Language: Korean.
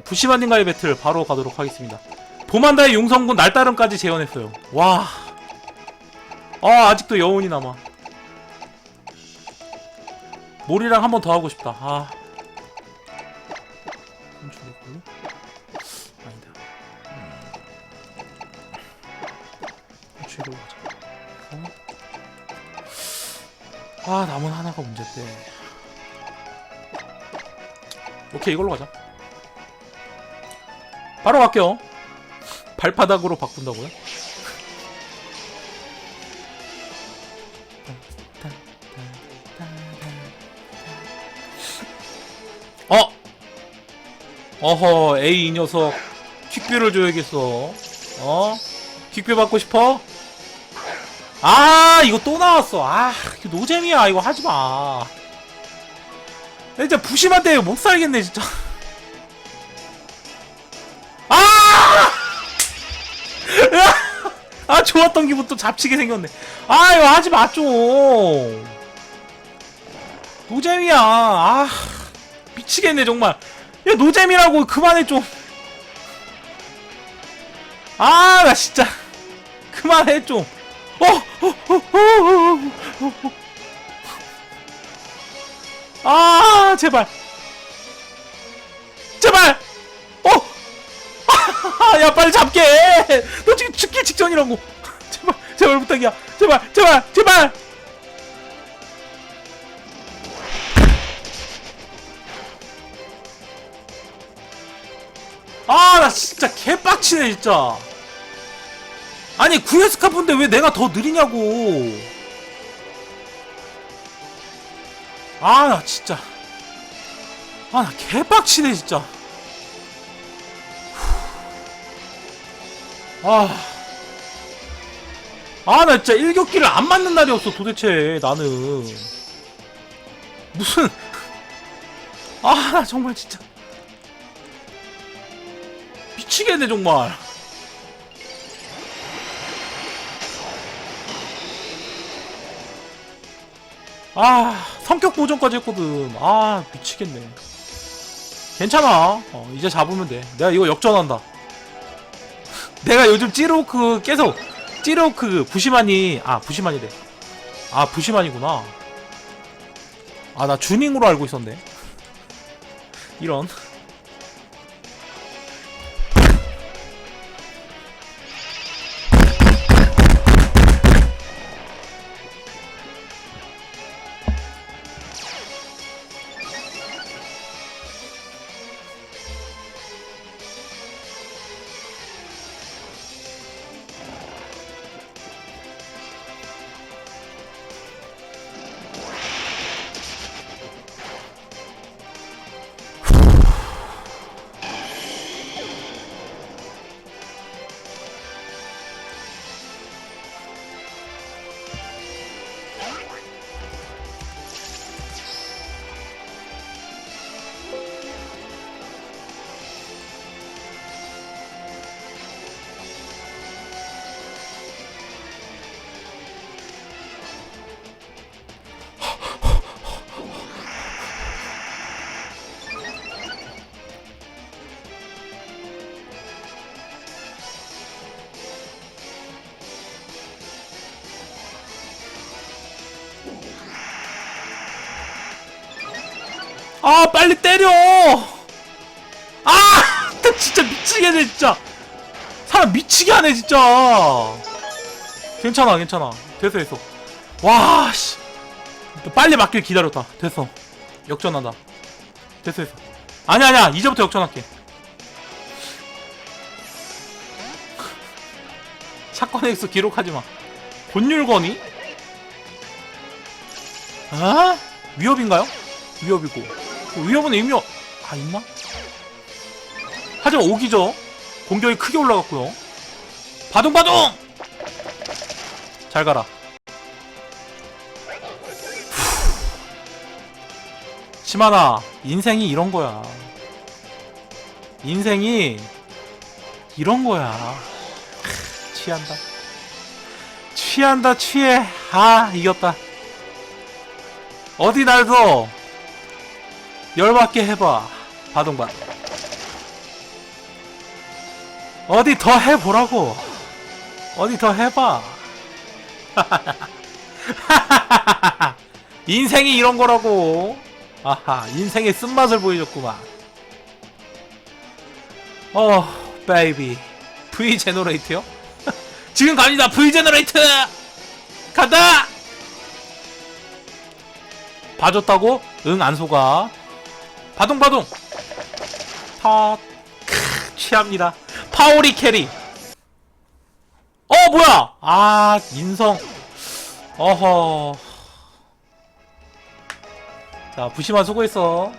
자, 부시마님과의 배틀 바로 가도록 하겠습니다. 도만다의 용성군 날따름까지 재현했어요. 와. 아, 아직도 여운이 남아. 몰이랑 한 번 더 하고 싶다. 아. 아니다. 음. 어? 아, 남은 하나가 문제인데. 오케이, 이걸로 가자. 바로 갈게요. 발바닥으로 바꾼다고요? 어! 어허, A 이 녀석. 퀵뷰를 줘야겠어. 어? 퀵뷰 받고 싶어? 아, 이거 또 나왔어. 아, 이거 노잼이야. 이거 하지 마. 나 진짜 부심한테 못 살겠네, 진짜. 아, 좋았던 기분 또 잡치게 생겼네. 아, 이거 하지 마, 좀. 노잼이야. 아, 미치겠네, 정말. 야, 노잼이라고 그만해, 좀. 아, 나 진짜. 그만해, 좀. 어, 어, 어, 어, 어. 아. 제발! 야, 빨리 잡게! 너 지금 죽기 직전이라고! 제발, 제발 부탁이야! 제발, 제발, 제발! 아, 나 진짜 개빡치네, 진짜! 아니, 구에스카프인데 왜 내가 더 느리냐고! 아, 나 진짜. 아, 나 개빡치네, 진짜. 아. 아, 나 진짜 일격기를 안 맞는 날이었어, 도대체, 나는. 무슨. 아, 나 정말 진짜. 미치겠네, 정말. 아, 성격 보정까지 했거든. 아, 미치겠네. 괜찮아. 어, 이제 잡으면 돼. 내가 이거 역전한다. 내가 요즘 찌로크 계속 찌로크 부시만이 아 부시만이래. 아 부시만이구나. 아 나 주닝으로 알고 있었네. 이런. 아 빨리 때려. 아 나 진짜 미치겠네 진짜. 사람 미치게 하네 진짜. 괜찮아 괜찮아. 됐어 됐어. 와씨. 빨리 맞길 기다렸다. 됐어. 역전한다. 됐어 됐어. 아니 아니야. 이제부터 역전할게. 사건 엑스 기록하지마. 곤율건이? 아? 위협인가요? 위협이고 위협은 의미 없... 아 있나? 하지만 오기죠. 공격이 크게 올라갔고요. 바둥바둥! 잘 가라. 시마나 인생이 이런 거야. 인생이 이런 거야. 크, 취한다. 취한다 취해. 아 이겼다. 어디 날도 열받게 해봐 바둥바 어디 더 해보라고. 어디 더 해봐. 인생이 이런 거라고. 아하, 인생의 쓴맛을 보여줬구만. 어, 베이비. V 제너레이트요? 지금 갑니다, V 제너레이트! 간다! 봐줬다고? 응, 안 속아. 바둥바둥! 파, 크, 취합니다. 파오리 캐리! 어, 뭐야! 아, 인성. 어허. 자, 부시만 수고했어.